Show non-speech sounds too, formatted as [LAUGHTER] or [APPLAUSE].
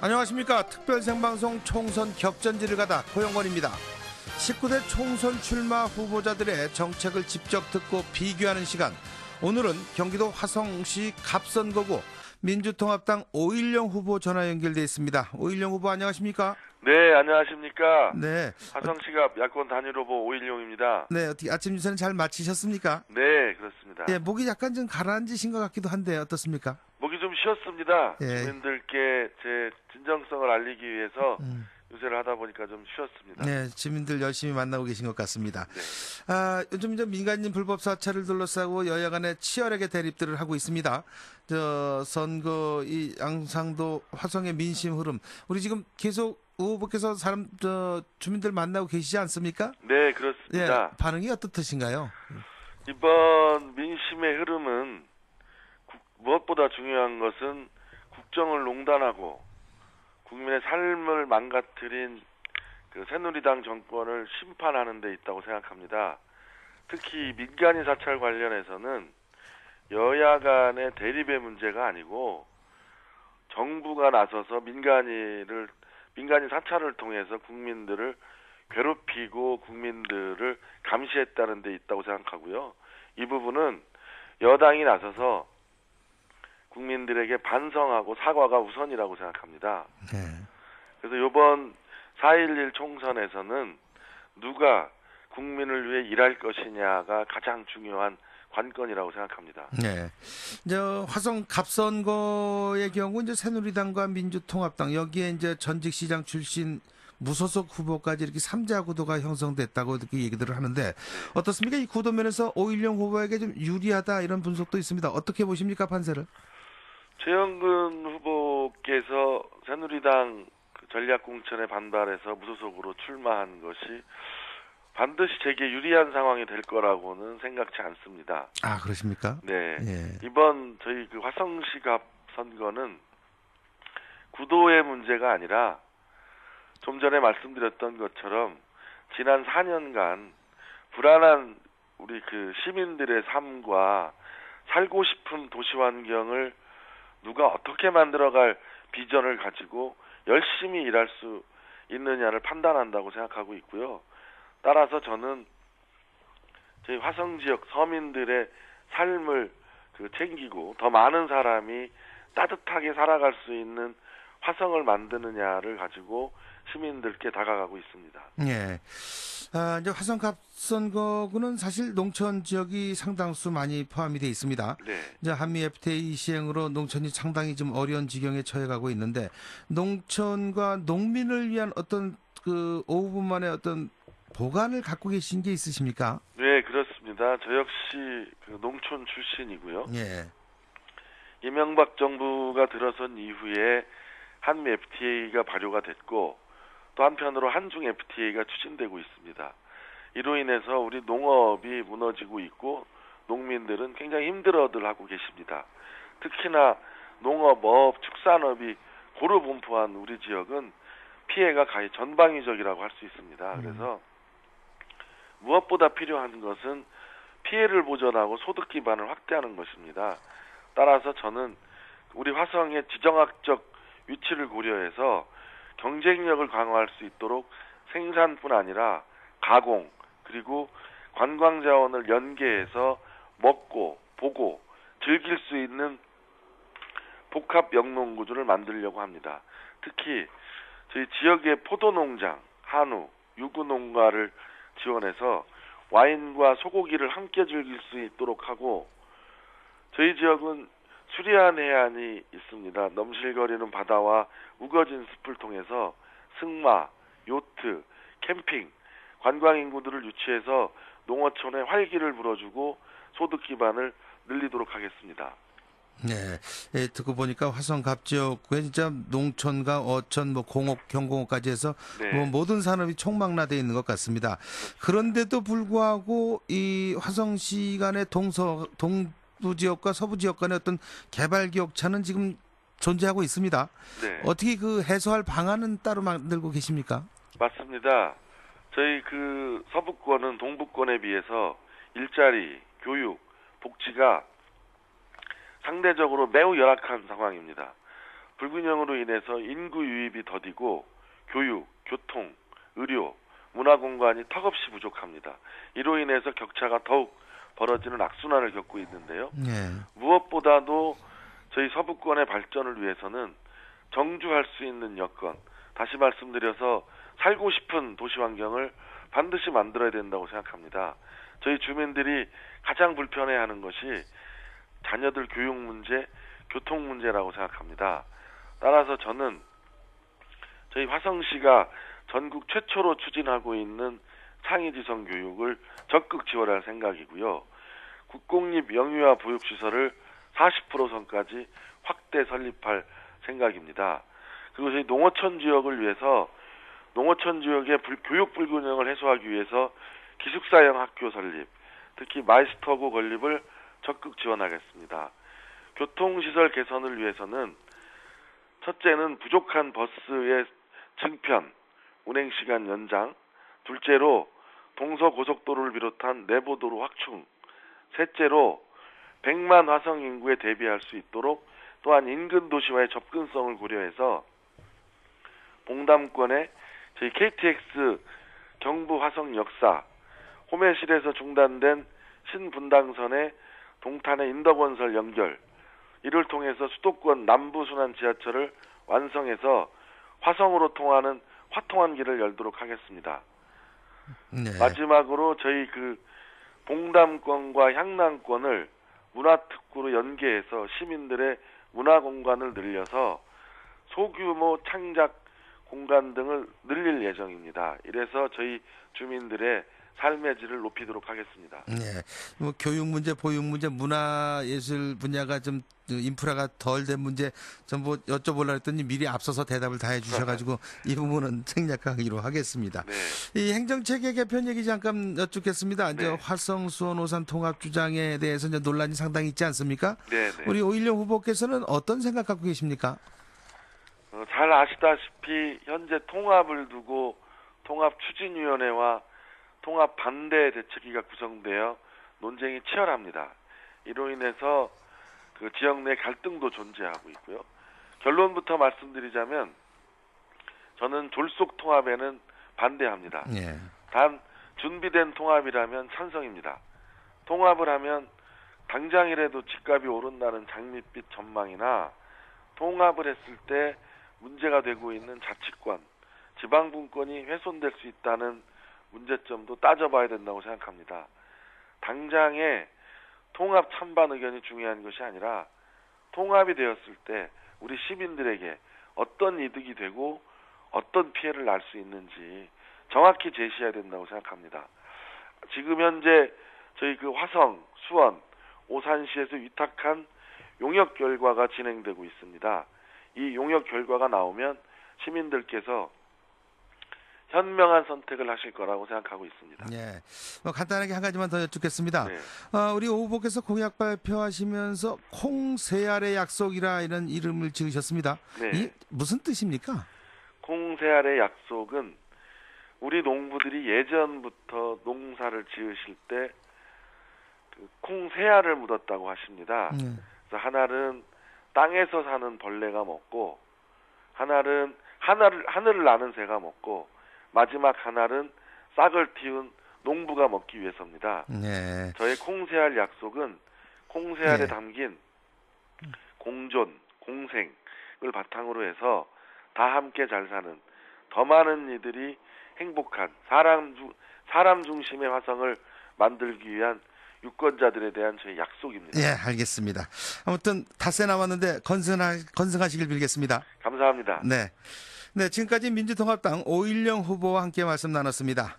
안녕하십니까. 특별 생방송 총선 격전지를 가다 고영권입니다. 19대 총선 출마 후보자들의 정책을 직접 듣고 비교하는 시간. 오늘은 경기도 화성시 갑선거구 민주통합당 오일영 후보 전화 연결돼 있습니다. 오일영 후보 안녕하십니까? 네, 안녕하십니까. 네. 화성시갑 야권 단일 후보 오일용입니다. 네, 어떻게 아침 주사는 잘 마치셨습니까? 네, 그렇습니다. 예, 목이 약간 좀 가라앉으신 것 같기도 한데 어떻습니까? 목이 좀 쉬었습니다. 예. 주민들께 제 진정성을 알리기 위해서 음. 유세를 하다 보니까 좀 쉬었습니다. 네, 주민들 열심히 만나고 계신 것 같습니다. 네. 아, 요즘 이제 민간인 불법 사찰을 둘러싸고 여야 간에 치열하게 대립들을 하고 있습니다. 저 선거 이 양상도 화성의 민심 흐름 우리 지금 계속 후보께서 사람 저 주민들 만나고 계시지 않습니까? 네, 예, 그렇습니다. 반응이 어떻으신가요? 이번 민심의 흐름은 국- 무엇보다 중요한 것은 국정을 농단하고 국민의 삶을 망가뜨린 그 새누리당 정권을 심판하는 데 있다고 생각합니다. 특히 민간인 사찰 관련해서는 여야 간의 대립의 문제가 아니고 정부가 나서서 민간인을 민간인 사찰을 통해서 국민들을 괴롭히고 국민들을 감시했다는 데 있다고 생각하고요. 이 부분은 여당이 나서서 국민들에게 반성하고 사과가 우선이라고 생각합니다. 네. 그래서 이번 4.11 총선에서는 누가 국민을 위해 일할 것이냐가 가장 중요한 관건이라고 생각합니다. 네. 저 화성 갑선거의 경우 이제 새누리당과 민주통합당 여기에 이제 전직 시장 출신 무소속 후보까지 이렇게 삼자 구도가 형성됐다고 이렇게 얘기들을 하는데 어떻습니까? 이 구도 면에서 오일영 후보에게 좀 유리하다 이런 분석도 있습니다. 어떻게 보십니까 판세를? 최영근 후보께서 새누리당 그 전략공천에 반발해서 무소속으로 출마한 것이 반드시 제게 유리한 상황이 될 거라고는 생각지 않습니다. 아 그러십니까? 네. 예. 이번 저희 그 화성시갑 선거는 구도의 문제가 아니라 좀 전에 말씀드렸던 것처럼 지난 4년간 불안한 우리 그 시민들의 삶과 살고 싶은 도시 환경을 누가 어떻게 만들어갈 비전을 가지고 열심히 일할 수 있느냐를 판단한다고 생각하고 있고요. 따라서 저는 저희 화성 지역 서민들의 삶을 그 챙기고 더 많은 사람이 따뜻하게 살아갈 수 있는 화성을 만드느냐를 가지고 시민들께 다가가고 있습니다. 예. 아, 이제 화성 갑선거구는 사실 농촌 지역이 상당수 많이 포함이 돼 있습니다. 네. 이제 한미 FTA 시행으로 농촌이 상당히 좀 어려운 지경에 처해가고 있는데 농촌과 농민을 위한 어떤 그 5분 만에 어떤 보관을 갖고 계신 게 있으십니까? 네, 그렇습니다. 저 역시 그 농촌 출신이고요. 예. 이명박 정부가 들어선 이후에 한미 FTA가 발효가 됐고 또 한편으로 한중 FTA가 추진되고 있습니다. 이로 인해서 우리 농업이 무너지고 있고 농민들은 굉장히 힘들어들 하고 계십니다. 특히나 농업, 어업, 축산업이 고루 분포한 우리 지역은 피해가 가히 전방위적이라고 할 수 있습니다. 그래서 무엇보다 필요한 것은 피해를 보전하고 소득 기반을 확대하는 것입니다. 따라서 저는 우리 화성의 지정학적 위치를 고려해서 경쟁력을 강화할 수 있도록 생산뿐 아니라 가공 그리고 관광 자원을 연계해서 먹고 보고 즐길 수 있는 복합 영농 구조를 만들려고 합니다. 특히 저희 지역의 포도 농장, 한우, 유구 농가를 지원해서 와인과 소고기를 함께 즐길 수 있도록 하고 저희 지역은 수리한 해안이 있습니다. 넘실거리는 바다와 우거진 숲을 통해서 승마, 요트, 캠핑, 관광 인구들을 유치해서 농어촌의 활기를 불어주고 소득 기반을 늘리도록 하겠습니다. 네. 예, 듣고 보니까 화성 갑지역구에 진짜 농촌과 어촌, 뭐 공업, 경공업까지 해서 네. 뭐 모든 산업이 총망라되어 있는 것 같습니다. 그런데도 불구하고 이 화성시 간의 동서 동 부 지역과 서부 지역 간의 어떤 개발 기억차는 지금 존재하고 있습니다. 네. 어떻게 그 해소할 방안은 따로 만들고 계십니까? 맞습니다. 저희 그 서부권은 동부권에 비해서 일자리, 교육, 복지가 상대적으로 매우 열악한 상황입니다. 불균형으로 인해서 인구 유입이 더디고 교육, 교통, 의료, 문화 공간이 턱없이 부족합니다. 이로 인해서 격차가 더욱 벌어지는 악순환을 겪고 있는데요. 예. 무엇보다도 저희 서부권의 발전을 위해서는 정주할 수 있는 여건, 다시 말씀드려서 살고 싶은 도시 환경을 반드시 만들어야 된다고 생각합니다. 저희 주민들이 가장 불편해하는 것이 자녀들 교육 문제, 교통 문제라고 생각합니다. 따라서 저는 저희 화성시가 전국 최초로 추진하고 있는 창의지성 교육을 적극 지원할 생각이고요. 국공립 영유아 보육시설을 40% 선까지 확대 설립할 생각입니다. 그리고 저희 농어촌 지역을 위해서 농어촌 지역의 불- 교육 불균형을 해소하기 위해서 기숙사형 학교 설립, 특히 마이스터고 건립을 적극 지원하겠습니다. 교통시설 개선을 위해서는 첫째는 부족한 버스의 증편, 운행 시간 연장, 둘째로 동서 고속도로를 비롯한 내부도로 확충, 셋째로 100만 화성 인구에 대비할 수 있도록 또한 인근 도시와의 접근성을 고려해서 봉담권의 저희 KTX 경부 화성 역사, 호매실에서 중단된 신분당선의 동탄의 인덕건설 연결, 이를 통해서 수도권 남부 순환 지하철을 완성해서 화성으로 통하는 화통한 길을 열도록 하겠습니다. 네. 마지막으로 저희 그 봉담권과 향남권을 문화특구로 연계해서 시민들의 문화 공간을 늘려서 소규모 창작 공간 등을 늘릴 예정입니다. 이래서 저희 주민들의 삶의 질을 높이도록 하겠습니다. 네. 뭐 교육 문제, 보육 문제, 문화 예술 분야가 좀 인프라가 덜 된 문제 전부 여쭤보려 했더니 미리 앞서서 대답을 다 해주셔가지고 [LAUGHS] 이 부분은 생략하기로 하겠습니다. 네. 이 행정체계 개편 얘기 잠깐 여쭙겠습니다. 이제 네. 활성 수원 오산 통합 주장에 대해서 이제 논란이 상당히 있지 않습니까? 네, 네. 우리 오일영 후보께서는 어떤 생각 갖고 계십니까? 어, 잘 아시다시피 현재 통합을 두고 통합 추진위원회와 통합 반대 대책위가 구성되어 논쟁이 치열합니다. 이로 인해서 그 지역 내 갈등도 존재하고 있고요. 결론부터 말씀드리자면 저는 졸속 통합에는 반대합니다. 예. 단 준비된 통합이라면 찬성입니다. 통합을 하면 당장이라도 집값이 오른다는 장밋빛 전망이나 통합을 했을 때 문제가 되고 있는 자치권, 지방분권이 훼손될 수 있다는 문제점도 따져봐야 된다고 생각합니다. 당장에 통합 찬반 의견이 중요한 것이 아니라 통합이 되었을 때 우리 시민들에게 어떤 이득이 되고 어떤 피해를 날 수 있는지 정확히 제시해야 된다고 생각합니다. 지금 현재 저희 그 화성, 수원, 오산시에서 위탁한 용역 결과가 진행되고 있습니다. 이 용역 결과가 나오면 시민들께서 현명한 선택을 하실 거라고 생각하고 있습니다. 예. 뭐 간단하게 한 가지만 더 여쭙겠습니다. 네. 어, 우리 오 후보께서 공약 발표하시면서 콩세알의 약속이라 이런 이름을 지으셨습니다. 네. 이 무슨 뜻입니까? 콩세알의 약속은 우리 농부들이 예전부터 농사를 지으실 때 그 콩세알을 묻었다고 하십니다. 예. 그래서 하나는 땅에서 사는 벌레가 먹고 하나는 하늘을 하늘을 나는 새가 먹고 마지막 하나는 싹을 틔운 농부가 먹기 위해서입니다. 예. 저의 콩세알 약속은 콩세알에 네. 담긴 공존, 공생을 바탕으로 해서 다 함께 잘 사는 더 많은 이들이 행복한 사람 중 사람 중심의 화성을 만들기 위한 유권자들에 대한 저희 약속입니다. 예, 알겠습니다. 아무튼 닷새 남았는데 건승하, 건승하시길 빌겠습니다. 감사합니다. 네. 네, 지금까지 민주통합당 오일영 후보와 함께 말씀 나눴습니다.